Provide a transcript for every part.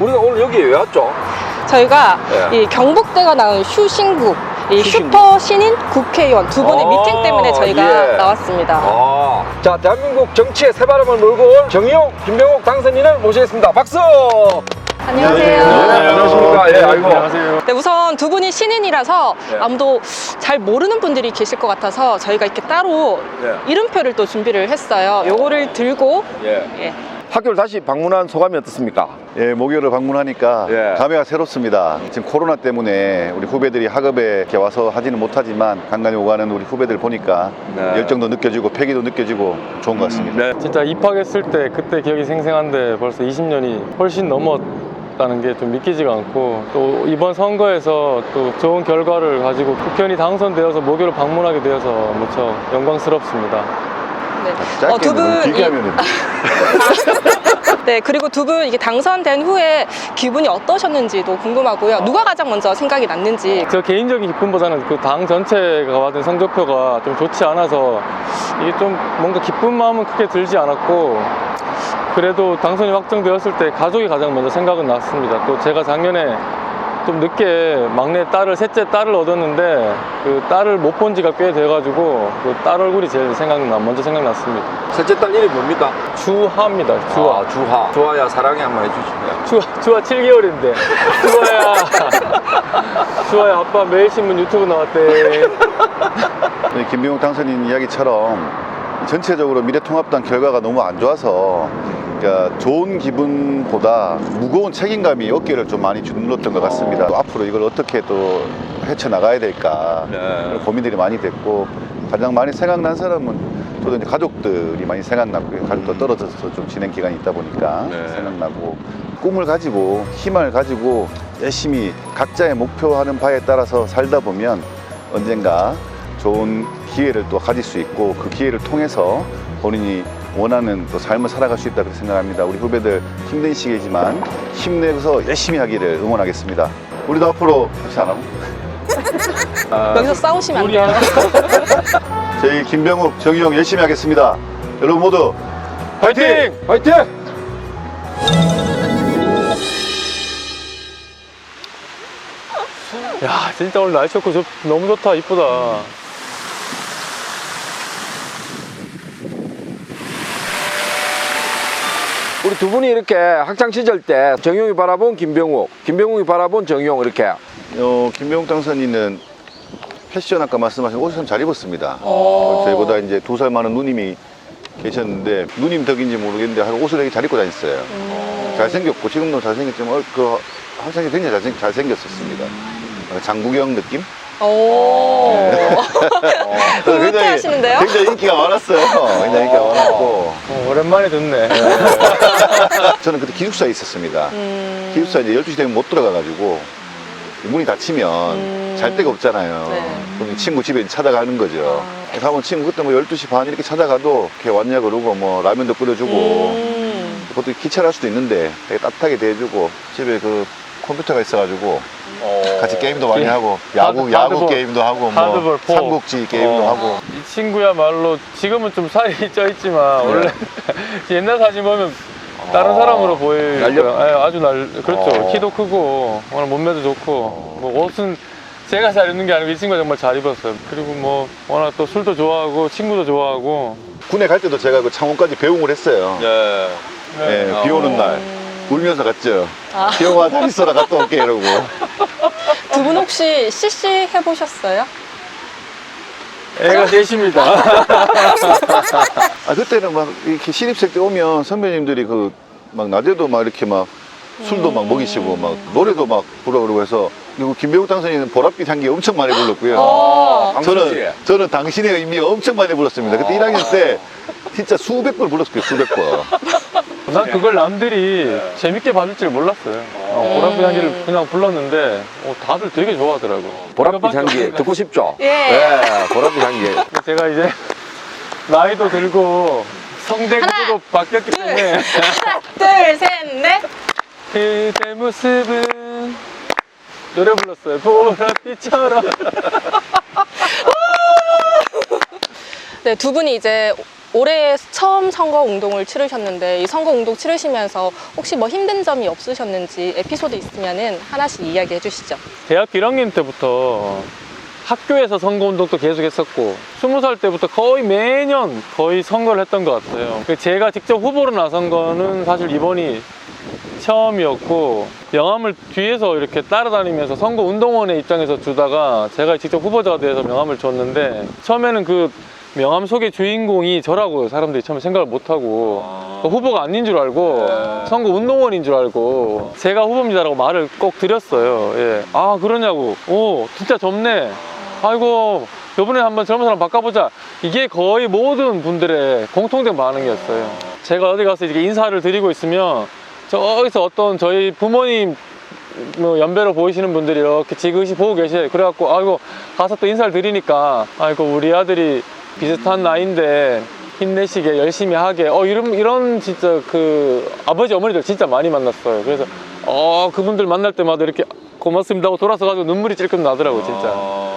우리가 오늘 여기 왜 왔죠? 저희가 예. 이 경북대가 나온 휴신국, 이 휴신국. 슈퍼 신인 국회의원 두 분의 아, 미팅 때문에 저희가 예. 나왔습니다. 아, 자, 대한민국 정치의 새바람을 몰고 온 정의용, 김병욱 당선인을 모시겠습니다. 박수! 안녕하세요. 네, 안녕하십니까. 예, 아이고. 네, 우선 두 분이 신인이라서 예. 아무도 잘 모르는 분들이 계실 것 같아서 저희가 이렇게 따로 예. 이름표를 또 준비를 했어요. 요거를 들고 예. 예. 학교를 다시 방문한 소감이 어떻습니까? 예, 목요일을 방문하니까 예. 감회가 새롭습니다. 지금 코로나 때문에 우리 후배들이 학업에 이렇게 와서 하지는 못하지만 간간히 오가는 우리 후배들 보니까 네. 열정도 느껴지고 패기도 느껴지고 좋은 것 같습니다. 네. 진짜 입학했을 때 그때 기억이 생생한데 벌써 20년이 훨씬 넘었다는 게 좀 믿기지가 않고 또 이번 선거에서 또 좋은 결과를 가지고 국회의원이 당선되어서 목요를 방문하게 되어서 무척 영광스럽습니다. 네. 짧게 어, 두 분, 길게 이- 하면은 네, 그리고 두 분 이게 당선된 후에 기분이 어떠셨는지도 궁금하고요. 누가 가장 먼저 생각이 났는지. 저 개인적인 기쁨보다는 그 당 전체가 받은 성적표가 좀 좋지 않아서 이게 좀 뭔가 기쁜 마음은 크게 들지 않았고 그래도 당선이 확정되었을 때 가족이 가장 먼저 생각은 났습니다. 또 제가 작년에 좀 늦게 막내 딸을 셋째 딸을 얻었는데 그 딸을 못 본 지가 꽤 돼가지고 그 딸 얼굴이 제일 생각나 먼저 생각났습니다. 셋째 딸 이름이 뭡니까? 주하입니다. 주하. 아, 주하. 주하야 사랑해 한번 해주시면. 주하, 주하 7개월인데. 주하야. 주하야, 아빠 매일신문 유튜브 나왔대. 우리 김병욱 당선인 이야기처럼 전체적으로 미래통합당 결과가 너무 안 좋아서 그러니까 좋은 기분보다 무거운 책임감이 어깨를 좀 많이 주눌렀던 것 같습니다. 또 앞으로 이걸 어떻게 또 헤쳐나가야 될까 네. 고민들이 많이 됐고 가장 많이 생각난 사람은 저도 이제 가족들이 많이 생각났고요. 가족도 떨어져서 좀 지낸 기간이 있다 보니까 네. 생각나고 꿈을 가지고 희망을 가지고 열심히 각자의 목표하는 바에 따라서 살다 보면 언젠가 좋은 기회를 또 가질 수 있고 그 기회를 통해서 본인이 원하는 또 삶을 살아갈 수 있다 고 생각합니다. 우리 후배들 힘든 시기지만 힘내서 열심히 하기를 응원하겠습니다. 우리도 앞으로 같이 안 하고 여기서 싸우시면 안 우리 돼요. 하나. 저희 김병욱, 정희영 열심히 하겠습니다. 여러분 모두 파이팅! 화이팅! 야, 진짜 오늘 날씨 좋고 저- 너무 좋다. 이쁘다. 우리 두 분이 이렇게 학창 시절 때 정용이 바라본 김병욱, 김병욱이 바라본 정용 이렇게. 어, 김병욱 당선인은 패션 아까 말씀하신 옷을 참 잘 입었습니다. 어. 저희보다 이제 두 살 많은 누님이 계셨는데 누님 덕인지 모르겠는데 하루 옷을 되게 잘 입고 다녔어요. 음. 잘생겼고 지금도 잘생겼지만 어, 그 학창이 굉장히 잘생, 잘생겼었습니다. 어, 장국영 느낌? 오. 굉장히- 후퇴하시는데요? 굉장히 인기가 많았어요. 굉장히 인기가 많았고 어, 오랜만에 듣네. 저는 그때 기숙사에 있었습니다. 음. 기숙사 이제 12시 되면 못 들어가가지고 문이 닫히면 음. 잘 데가 없잖아요. 네. 그럼 친구 집에 찾아가는 거죠. 아. 그래서 한번 친구 그때 뭐 12시 반 이렇게 찾아가도 이렇게 왔냐 그러고 뭐 라면도 끓여주고 음. 그것도 귀찮을 수도 있는데 되게 따뜻하게 대해주고 집에 그 컴퓨터가 있어가지고 같이 게임도 많이 게- 하고 야구 하드- 야구 하드볼. 게임도 하고 하드볼 뭐 포. 삼국지 게임도 어. 하고 이 친구야말로 지금은 좀 살이 쪄 있지만 네. 원래 옛날 사진 보면 다른 사람으로 보일 날렵- 거예요. 예, 아주 날 그렇죠. 어. 키도 크고 오늘 몸매도 좋고 뭐 옷은 제가 잘 입는 게 아니고 이 친구가 정말 잘 입었어요. 그리고 뭐 워낙 또 술도 좋아하고 친구도 좋아하고 군에 갈 때도 제가 그 창원까지 배웅을 했어요. 네. 예, 어. 비 오는 날 울면서 갔죠. 아. 기영아 잘 있어라 갔다 올게 이러고. 두 분 혹시 CC 해보셨어요? 애가 셋입니다. 아 그때는 막 이렇게 신입생 때 오면 선배님들이 그 막 낮에도 막 이렇게 막 술도 막 먹이시고 막 노래도 막 부르고 그러고 해서 그리고 김배욱 당선인은 보랏빛 향기 엄청 많이 불렀고요. 어. 저는 저는 당신의 의미 엄청 많이 불렀습니다. 그때 1학년 때 진짜 수백 번 불렀어요. 수백 번. 난 그걸 남들이 재밌게 봐줄 줄 몰랐어요. 어, 보랏빛 향기를 그냥 불렀는데 어, 다들 되게 좋아하더라고. 보랏빛 향기 듣고 싶죠? 예. 네, 보랏빛 향기. 제가 이제 나이도 들고 성대구도 바뀌었기 때문에 둘, 셋, 넷. 그대 모습은 노래 불렀어요. 보랏빛처럼. 네, 두 분이 이제 올해 처음 선거 운동을 치르셨는데 이 선거 운동 치르시면서 혹시 뭐 힘든 점이 없으셨는지 에피소드 있으면은 하나씩 이야기해 주시죠. 대학교 1학년 때부터 학교에서 선거 운동도 계속 했었고, 20살 때부터 거의 매년 거의 선거를 했던 것 같아요. 그 제가 직접 후보로 나선 거는 사실 이번이 처음이었고, 명함을 뒤에서 이렇게 따라다니면서 선거 운동원의 입장에서 주다가 제가 직접 후보자가 돼서 명함을 줬는데, 처음에는 그 명함 속의 주인공이 저라고 사람들이 처음에 생각을 못하고, 그 후보가 아닌 줄 알고, 선거 운동원인 줄 알고, 제가 후보입니다라고 말을 꼭 드렸어요. 예. 아, 그러냐고. 오, 진짜 젊네. 아이고, 요번에 한번 젊은 사람 바꿔보자. 이게 거의 모든 분들의 공통된 반응이었어요. 제가 어디 가서 이렇게 인사를 드리고 있으면, 저기서 어떤 저희 부모님 뭐 연배로 보이시는 분들이 이렇게 지그시 보고 계셔요. 그래갖고, 아이고, 가서 또 인사를 드리니까, 아이고, 우리 아들이 비슷한 나이인데, 힘내시게 열심히 하게. 어 이런 이런 진짜 그 아버지 어머니들 진짜 많이 만났어요. 그래서 어 그분들 만날 때마다 이렇게 고맙습니다 하고 돌아서 가지고 눈물이 찔끔 나더라고 진짜.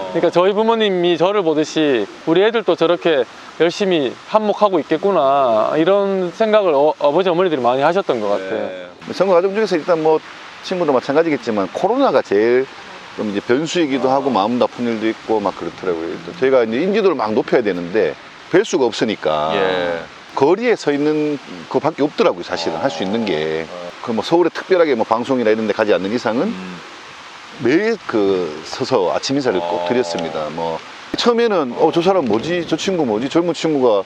그러니까 저희 부모님이 저를 보듯이 우리 애들도 저렇게 열심히 한몫하고 있겠구나 이런 생각을 어, 아버지 어머니들이 많이 하셨던 것 같아요. 선거 과정 중에서 일단 뭐 친구도 마찬가지겠지만 코로나가 제일 좀 이제 변수이기도 하고 마음 나쁜 일도 있고 막 그렇더라고요. 또 저희가 이제 인지도를 막 높여야 되는데 뵐 수가 없으니까 거리에 서 있는 그밖에 없더라고요. 사실은 할 수 있는 게. 그 뭐 서울에 특별하게 뭐 방송이나 이런 데 가지 않는 이상은 매일 그 서서 아침 인사를 꼭 드렸습니다. 뭐 처음에는 어 저 사람 뭐지 저 친구 뭐지 젊은 친구가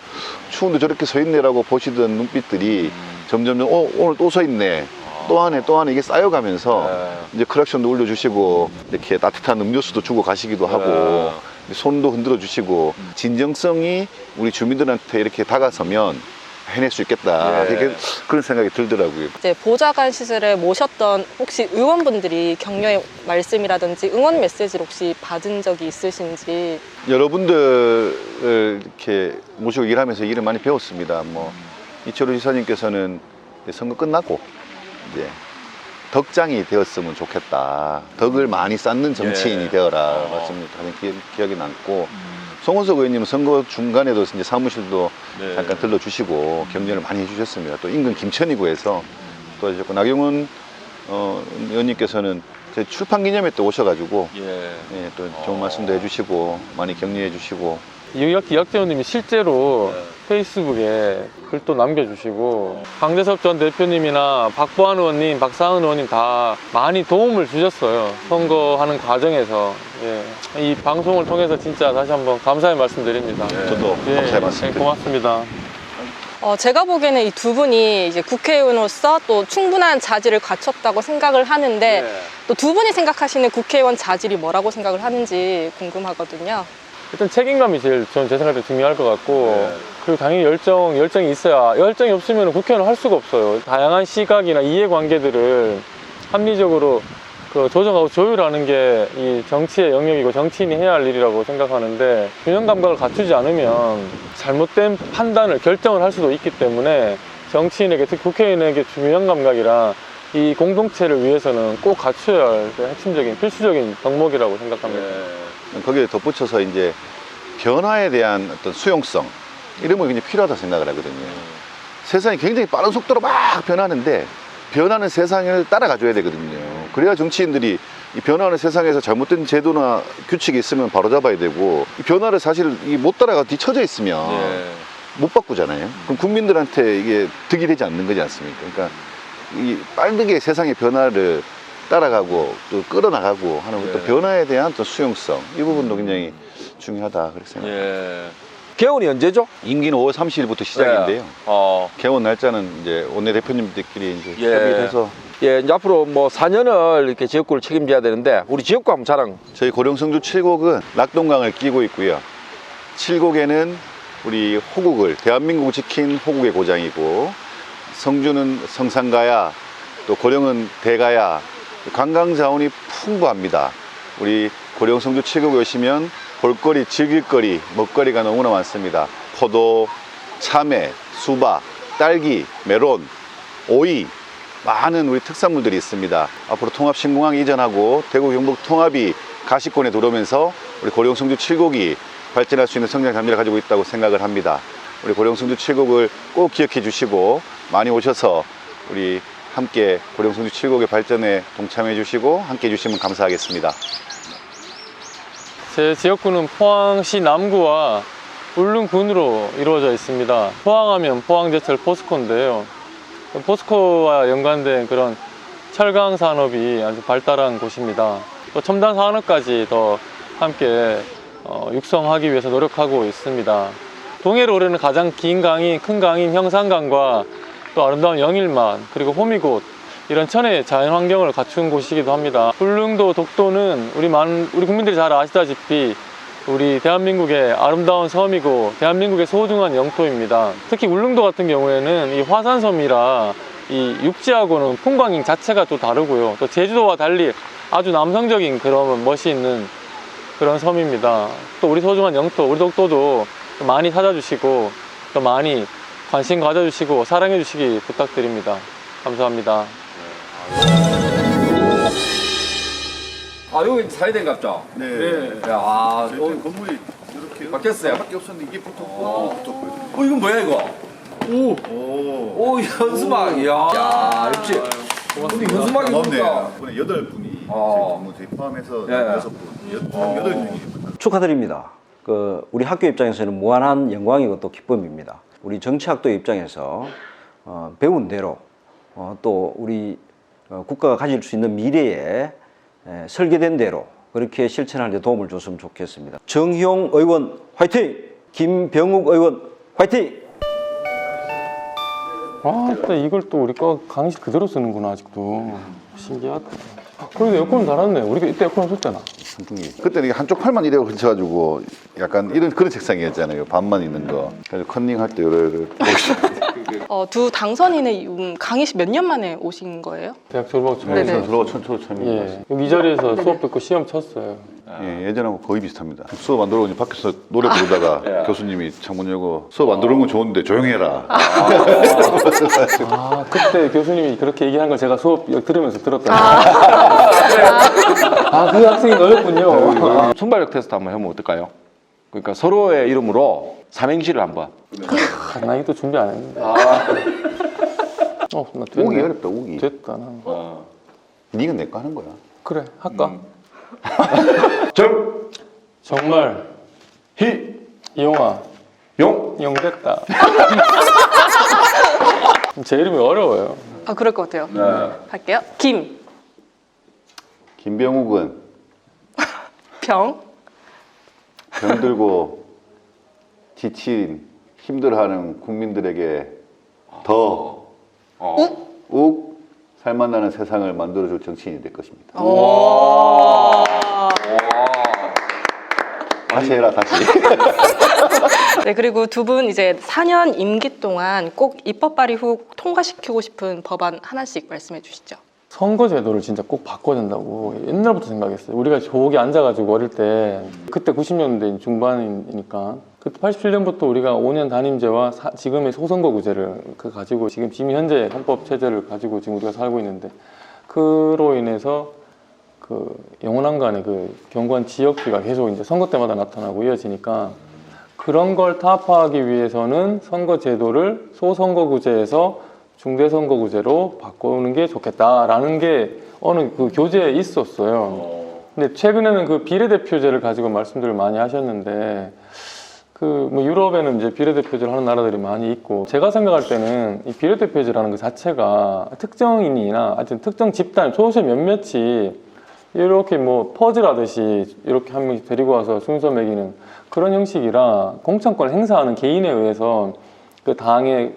추운데 저렇게 서 있네라고 보시던 눈빛들이 점점 어 오늘 또 서 있네 또 하네 또 하네 이게 쌓여가면서 이제 크락션도 올려주시고 이렇게 따뜻한 음료수도 주고 가시기도 하고 손도 흔들어 주시고 진정성이 우리 주민들한테 이렇게 다가서면 해낼 수 있겠다. 이렇게 그런 생각이 들더라고요. 이제 보좌관 시설에 모셨던 혹시 의원분들이 격려의 말씀이라든지 응원 메시지를 혹시 받은 적이 있으신지? 여러분들을 이렇게 모시고 일하면서 일을 많이 배웠습니다. 뭐 이철우 지사님께서는 선거 끝나고 이제 덕장이 되었으면 좋겠다. 덕을 많이 쌓는 정치인이 되어라. 말씀을 하는 기, 기억이 남고 송원석 의원님은 선거 중간에도 이제 사무실도 잠깐 들러주시고 격려를 많이 해주셨습니다. 또 인근 김천이구에서 또 하셨고 나경원 어, 의원님께서는 제 출판 기념회 때 오셔가지고 예, 또 좋은 말씀도 해주시고 많이 격려해 주시고. 이혁 이학재원님이 실제로 페이스북에 글도 남겨주시고 강대섭 전 대표님이나 박보안 의원님, 박상은 의원님 다 많이 도움을 주셨어요. 선거하는 과정에서 예. 이 방송을 통해서 진짜 다시 한번 감사의 말씀드립니다. 저도 예, 감사의 말씀 예. 고맙습니다. 어, 제가 보기에는 이 두 분이 이제 국회의원으로서 또 충분한 자질을 갖췄다고 생각을 하는데 또두 분이 생각하시는 국회의원 자질이 뭐라고 생각을 하는지 궁금하거든요. 일단 책임감이 제일 저는 제 생각에 중요할 것 같고 그리고 당연히 열정 열정이 있어야 열정이 없으면 국회의원 할 수가 없어요. 다양한 시각이나 이해관계들을 합리적으로 그 조정하고 조율하는 게 이 정치의 영역이고 정치인이 해야 할 일이라고 생각하는데 균형 감각을 갖추지 않으면 잘못된 판단을 결정을 할 수도 있기 때문에 정치인에게 특히 국회의원에게 균형 감각이랑 이 공동체를 위해서는 꼭 갖춰야 할 핵심적인 필수적인 덕목이라고 생각합니다. 거기에 덧붙여서 이제 변화에 대한 어떤 수용성 이런 거 굉장히 필요하다 생각을 하거든요. 세상이 굉장히 빠른 속도로 막 변하는데 변하는 세상을 따라가 줘야 되거든요. 그래야 정치인들이 이 변화하는 세상에서 잘못된 제도나 규칙이 있으면 바로 잡아야 되고 이 변화를 사실 이못 따라가 뒤처져 있으면 못 바꾸잖아요. 그럼 국민들한테 이게 득이 되지 않는 거지 않습니까? 그러니까 이 빠르게 세상의 변화를 따라가고 또 끌어나가고 하는 어떤 변화에 대한 또 수용성 이 부분도 굉장히 중요하다 그렇게 생각합니다. 개원이 언제죠? 임기는 5월 30일부터 시작인데요. 어, 개원 날짜는 이제 원내 대표님들끼리 이제 예. 협의를 해서 예, 이제 앞으로 뭐 4년을 이렇게 지역구를 책임져야 되는데 우리 지역구 한번 자랑. 저희 고령성주 7곡은 낙동강을 끼고 있고요. 7곡에는 우리 호국을 대한민국을 지킨 호국의 고장이고 성주는 성산가야 또 고령은 대가야 관광 자원이 풍부합니다. 우리 고령 성주 7곡에 오시면 볼거리, 즐길거리, 먹거리가 너무나 많습니다. 포도, 참외, 수박, 딸기, 메론, 오이 많은 우리 특산물들이 있습니다. 앞으로 통합신공항 이전하고 대구 경북 통합이 가시권에 들어오면서 우리 고령 성주 7곡이 발전할 수 있는 성장 담력을 가지고 있다고 생각을 합니다. 우리 고령 성주 칠곡을 꼭 기억해 주시고 많이 오셔서 우리 함께 고령 성주 칠곡의 발전에 동참해 주시고 함께 해 주시면 감사하겠습니다. 제 지역구는 포항시 남구와 울릉군으로 이루어져 있습니다. 포항하면 포항제철 포스코인데요. 포스코와 연관된 그런 철강 산업이 아주 발달한 곳입니다. 또 첨단 산업까지 더 함께 어, 육성하기 위해서 노력하고 있습니다. 동해로 오르는 가장 긴 강인 큰 강인 형산강과 또 아름다운 영일만 그리고 호미곶 이런 천혜의 자연 환경을 갖춘 곳이기도 합니다. 울릉도 독도는 우리 많은 우리 국민들이 잘 아시다시피 우리 대한민국의 아름다운 섬이고 대한민국의 소중한 영토입니다. 특히 울릉도 같은 경우에는 이 화산섬이라 이 육지하고는 풍광인 자체가 또 다르고요. 또 제주도와 달리 아주 남성적인 그런 멋이 있는 그런 섬입니다. 또 우리 소중한 영토, 우리 독도도 많이 찾아주시고 또 많이 관심 가져주시고 사랑해주시기 부탁드립니다. 감사합니다. 아 여기 사회된 갑죠? 네. 야, 아, 어, 건물이 이렇게 바뀌었어요? 밖에 없었는데 이게 붙었고 붙었고 어 이건 뭐야 이거? 오, 오. 오 현수막, 이야, 야, 역시. 근데 현수막이 뭡니까? 이번에 여덟 분이 어. 저희 저희 포함해서 예. 여섯 분, 여- 여덟 명이 축하드립니다. 그 우리 학교 입장에서는 무한한 영광이고 또 기쁨입니다. 우리 정치학도 입장에서 어, 배운 대로 어, 또 우리 어, 국가가 가질 수 있는 미래에 에, 설계된 대로 그렇게 실천하는 데 도움을 줬으면 좋겠습니다. 정희용 의원 화이팅! 김병욱 의원 화이팅! 아, 또 이걸 또 우리 거 강의실 그대로 쓰는구나 아직도 신기하다. 그래도 에어컨 달았네. 우리가 이때 에어컨. 한쪽이 그때는 이게 한쪽 팔만 이래고 걸쳐가지고 약간 이런 그런 책상이었잖아요. 반만 있는 거. 그래서 컨닝 할때 요래 어, 두 당선인의 음, 강의실 몇년 만에 오신 거예요? 대학 졸업하고 처음. 네네. 들어가 천천히. 예. 여기 이 자리에서 수업 듣고 시험 쳤어요. 예, 예전하고 거의 비슷합니다. 수업 안 들어오니 밖에서 노래 부르다가 교수님이 창문 열고 수업 안 들어오는 건 좋은데 조용해라. 아, 그때 교수님이 그렇게 얘기한 걸 제가 수업 들으면서 들었다. 아, 그 학생이 너였군요. 순발력 테스트 한번 해보면 어떨까요? 그러니까 서로의 이름으로 삼행시를 한번. 아, 나 이것도 준비 안 했는데. 어, 나 됐네. 우기 어렵다 우기. 됐다. 난. 니가 내 거 하는 거야. 그래, 할까? 정, 정말 희, 이용아, 용. 용 됐다. 제 이름이 어려워요. 아, 그럴 것 같아요. 네. 할게요. 김, 김병욱은 병, 병들고 지친 힘들어하는 국민들에게 더욱 살만나는 세상을 만들어줄 정치인이 될 것입니다. 오. 다시 해라 다시. 네, 그리고 두 분 이제 4년 임기 동안 꼭 입법 발의 후 통과시키고 싶은 법안 하나씩 말씀해 주시죠. 선거제도를 진짜 꼭 바꿔야 된다고 옛날부터 생각했어요. 우리가 조기 앉아가지고 어릴 때 그때 90년대 중반이니까 그때 87년부터 우리가 5년 단임제와 사- 지금의 소선거구제를 그 가지고 지금 지금 현재 헌법 체제를 가지고 지금 우리가 살고 있는데 그로 인해서 그 영원한 간의 그 경관 지역비가 계속 이제 선거 때마다 나타나고 이어지니까 그런 걸 타파하기 위해서는 선거제도를 소선거구제에서 중대선거구제로 바꾸는 게 좋겠다라는 게 어느 그 교재에 있었어요. 근데 최근에는 그 비례대표제를 가지고 말씀들을 많이 하셨는데 그 뭐 유럽에는 이제 비례대표제를 하는 나라들이 많이 있고 제가 생각할 때는 이 비례대표제라는 것 자체가 특정인이나 하여튼 특정 집단 소수 몇몇이 이렇게 뭐 퍼즐하듯이 이렇게 한 명씩 데리고 와서 순서 매기는 그런 형식이라 공천권을 행사하는 개인에 의해서 그 당의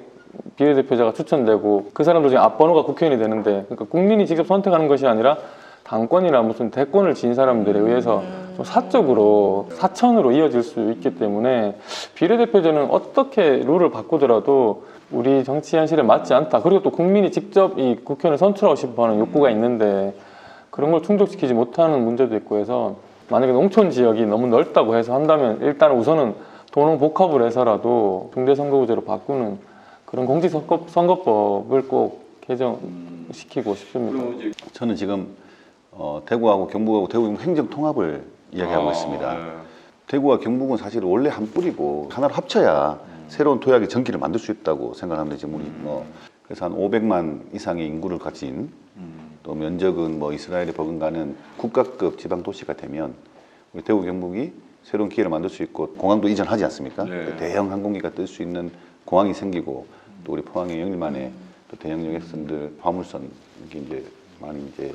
비례대표자가 추천되고 그 사람들 중에 앞번호가 국회의원이 되는데 그러니까 국민이 직접 선택하는 것이 아니라 당권이나 무슨 대권을 지닌 사람들에 의해서 좀 사적으로 사천으로 이어질 수 있기 때문에 비례대표제는 어떻게 룰을 바꾸더라도 우리 정치 현실에 맞지 않다. 그리고 또 국민이 직접 이 국회의원을 선출하고 싶어하는 욕구가 있는데 그런 걸 충족시키지 못하는 문제도 있고 해서 만약에 농촌 지역이 너무 넓다고 해서 한다면 일단 우선은 도농 복합을 해서라도 중대선거구제로 바꾸는 그런 공직선거법을 꼭 개정시키고 싶습니다. 저는 지금 어, 대구하고 경북하고 대구 행정 통합을 이야기하고 있습니다. 대구와 경북은 사실 원래 한 뿌리고 하나로 합쳐야 새로운 토약의 전기를 만들 수 있다고 생각합니다. 지금 우리 뭐 그래서 한 500만 이상의 인구를 가진 또 면적은 뭐 이스라엘에 버금가는 국가급 지방 도시가 되면 우리 대구 경북이 새로운 기회를 만들 수 있고 공항도 이전하지 않습니까? 그 대형 항공기가 뜰 수 있는 공항이 생기고 또 우리 포항의 영일만에 또 대형 여객선들 화물선 이게 이제 많이 이제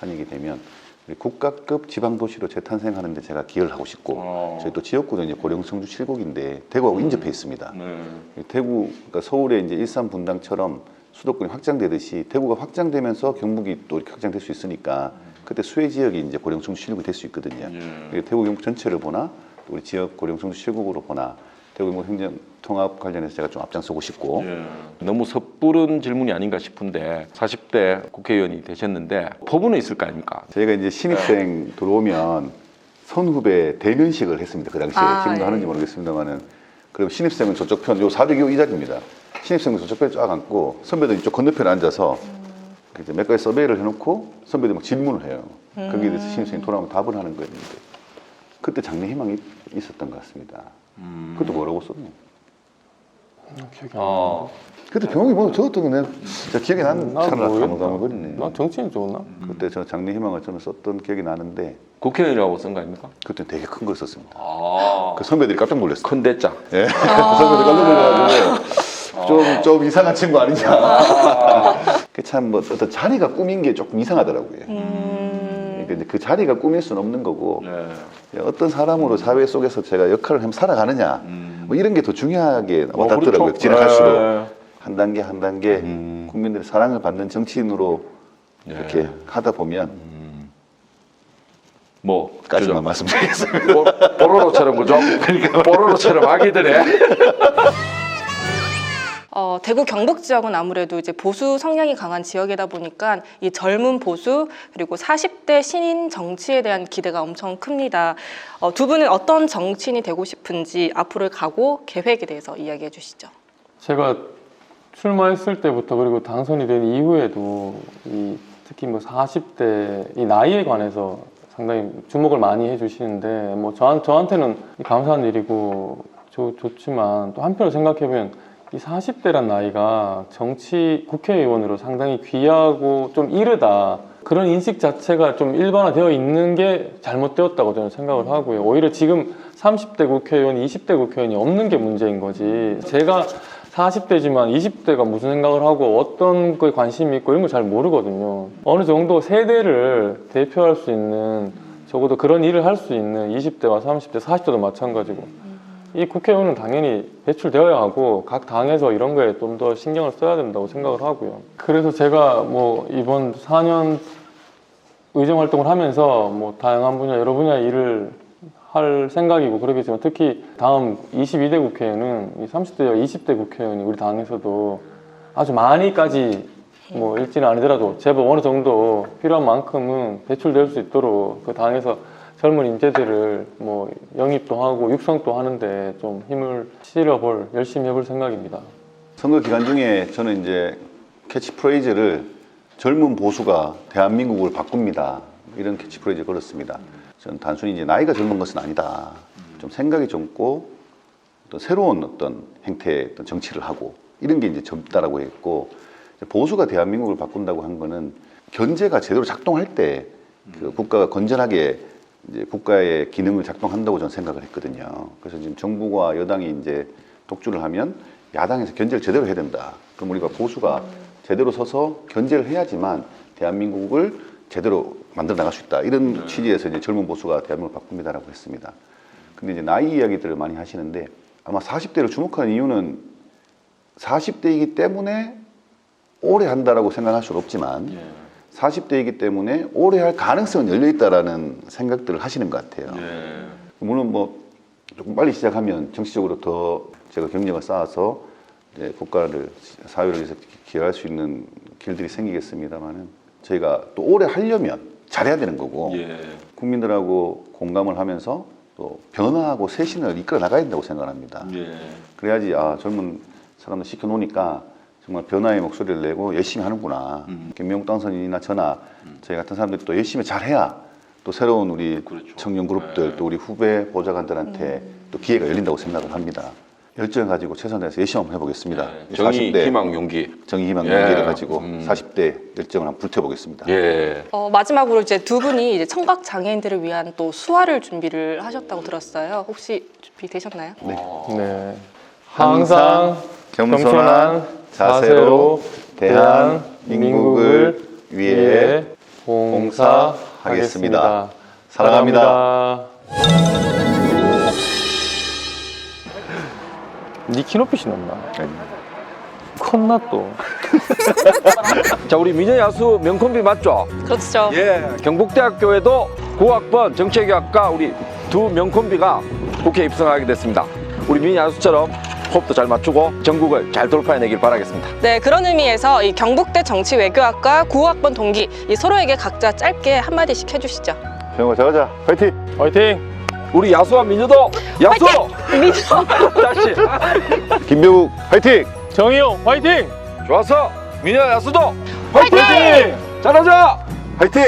다니게 되면 우리 국가급 지방 도시로 재탄생하는데 제가 기여를 하고 싶고 저희 또 지역구도 이제 고령 성주 칠곡인데 대구하고 인접해 있습니다. 대구 그러니까 서울의 이제 일산 분당처럼 수도권이 확장되듯이 대구가 확장되면서 경북이 또 이렇게 확장될 수 있으니까 그때 수해 지역이 이제 고령 성주 칠곡이 될 수 있거든요. 그러니까 대구 경북 전체를 보나 또 우리 지역 고령 성주 칠곡으로 보나 대구 경북 행정 통합 관련해서 제가 좀 앞장서고 싶고 너무 섣부른 질문이 아닌가 싶은데 40대 국회의원이 되셨는데 포부는 있을 거 아닙니까? 저희가 이제 신입생 들어오면 선후배 대면식을 했습니다. 그 당시에 아, 지금도 예. 하는지 모르겠습니다만은 그럼 신입생은 저쪽 편, 요 사대교 이 자리입니다. 신입생은 저쪽 편에 쫙 앉고 선배들 이쪽 건너편에 앉아서 그 이제 몇 가지 서베이를 해놓고 선배들 막 질문을 해요. 거기에 대해서 신입생이 돌아오면 답을 하는 거였는데 그때 장래 희망이 있었던 것 같습니다. 그때 뭐라고 썼노? 기억이 안 나. 그때 병이 뭐 적었던 거 내가 진짜 기억이 나는 나도 차라 모르겠다. 가물가물거리네. 난 정치인 좋나? 그때 저 장래 희망을 저는 썼던 기억이 나는데 국회의원이라고 쓴 거 아닙니까? 그때 되게 큰 걸 썼습니다. 아, 그 선배들이 깜짝 놀랐어 요. 큰 대자. 예. 그 선배들 깜짝 놀라가지고 좀, 좀 이상한 친구 아니냐. 그 참 뭐 어떤 자리가 꾸민 게 조금 이상하더라고요. 음, 그러니까 이제 그 자리가 꾸밀 수는 없는 거고 네. 어떤 사람으로 사회 속에서 제가 역할을 한번 살아가느냐 뭐 이런 게 더 중요하게 와닿더라고요. 그렇죠. 지나갈수록 네. 한 단계 한 단계 국민들의 사랑을 받는 정치인으로 네. 이렇게 하다 보면 뭐 까지만 말씀드리겠습니다. 뽀- 뽀로로처럼 그죠? 뽀로로처럼 아기들의 어, 대구 경북 지역은 아무래도 이제 보수 성향이 강한 지역이다 보니까 이 젊은 보수 그리고 40대 신인 정치에 대한 기대가 엄청 큽니다. 어, 두 분은 어떤 정치인이 되고 싶은지 앞으로의 각오, 계획에 대해서 이야기해 주시죠. 제가 출마했을 때부터 그리고 당선이 된 이후에도 이 특히 뭐 40대 이 나이에 관해서 상당히 주목을 많이 해주시는데 뭐 저한, 저한테는 감사한 일이고 좋, 좋지만 또 한편으로 생각해보면 이 40대란 나이가 정치 국회의원으로 상당히 귀하고 좀 이르다 그런 인식 자체가 좀 일반화되어 있는 게 잘못되었다고 저는 생각을 하고요. 오히려 지금 30대 국회의원, 20대 국회의원이 없는 게 문제인 거지. 제가 40대지만 20대가 무슨 생각을 하고 어떤 거에 관심이 있고 이런 걸 잘 모르거든요. 어느 정도 세대를 대표할 수 있는 적어도 그런 일을 할 수 있는 20대와 30대, 40대도 마찬가지고 이 국회의원은 당연히 배출되어야 하고 각 당에서 이런 거에 좀 더 신경을 써야 된다고 생각을 하고요. 그래서 제가 뭐 이번 4년 의정 활동을 하면서 뭐 다양한 분야 여러 분야 일을 할 생각이고 그러겠지만 특히 다음 22대 국회에는 이 30대와 20대 국회의원이 우리 당에서도 아주 많이까지 뭐 일지는 아니더라도 제법 어느 정도 필요한 만큼은 배출될 수 있도록 그 당에서 젊은 인재들을 뭐 영입도 하고 육성도 하는데 좀 힘을 실어볼 열심히 해볼 생각입니다. 선거 기간 중에 저는 이제 캐치프레이즈를 젊은 보수가 대한민국을 바꿉니다. 이런 캐치프레이즈 걸었습니다. 저는 단순히 이제 나이가 젊은 것은 아니다. 좀 생각이 젊고 또 새로운 어떤 형태의 어떤 정치를 하고 이런 게 이제 젊다라고 했고 보수가 대한민국을 바꾼다고 한 거는 견제가 제대로 작동할 때 그 국가가 건전하게 이제 국가의 기능을 작동한다고 저는 생각을 했거든요. 그래서 지금 정부가 여당이 이제 독주를 하면 야당에서 견제를 제대로 해야 된다. 그럼 우리가 보수가 제대로 서서 견제를 해야지만 대한민국을 제대로 만들어 나갈 수 있다. 이런 취지에서 이제 젊은 보수가 대한민국을 바꿉니다라고 했습니다. 근데 이제 나이 이야기들을 많이 하시는데 아마 40대를 주목하는 이유는 40대이기 때문에 오래 한다라고 생각할 수는 없지만 40대이기 때문에 오래 할 가능성은 열려 있다라는 생각들을 하시는 것 같아요. 물론 뭐 조금 빨리 시작하면 정치적으로 더 제가 경력을 쌓아서 이제 국가를 사회를 위해서 기여할 수 있는 길들이 생기겠습니다만은 저희가 또 오래 하려면 잘해야 되는 거고 국민들하고 공감을 하면서 또 변화하고 쇄신을 이끌어 나가야 된다고 생각합니다. 그래야지 아 젊은 사람들 시켜놓으니까 정말 변화의 목소리를 내고 열심히 하는구나. 김명욱 당선인이나 저나 저희 같은 사람들이 또 열심히 잘해야 또 새로운 우리 청년 그룹들 또 우리 후배 보좌관들한테 또 기회가 열린다고 생각을 합니다. 열정을 가지고 최선을 다해서 열심히 한번 해보겠습니다. 네. 정의, 40대 희망, 용기. 정의, 희망, 예. 용기를 가지고 음. 40대 열정을 한번 불태워보겠습니다. 예. 어, 마지막으로 이제 두 분이 이제 청각 장애인들을 위한 또 수화를 준비를 하셨다고 들었어요. 혹시 준비되셨나요? 네. 항상 겸손한 자세로 대한민국을 위해 봉사하겠습니다. 사랑합니다. 니 키높이시 넘나? 컸나 또? 자, 우리 미녀 야수 명콤비 맞죠? 그렇죠. 예. 경북대학교에도 고학번 정치외교학과 우리 두 명콤비가 국회에 입성하게 됐습니다. 우리 미녀 야수처럼 호흡도 잘 맞추고 전국을 잘 돌파해내길 바라겠습니다. 네, 그런 의미에서 이 경북대 정치외교학과 9학번 동기 이 서로에게 각자 짧게 한마디씩 해주시죠. 병호 잘가자 파이팅! 화이팅! 우리 야수와 미녀도 야수! 미녀. 다시 김병욱 파이팅! 정희용 화이팅! 좋았어! 미녀 야수도 화이팅! 잘하자! 파이팅!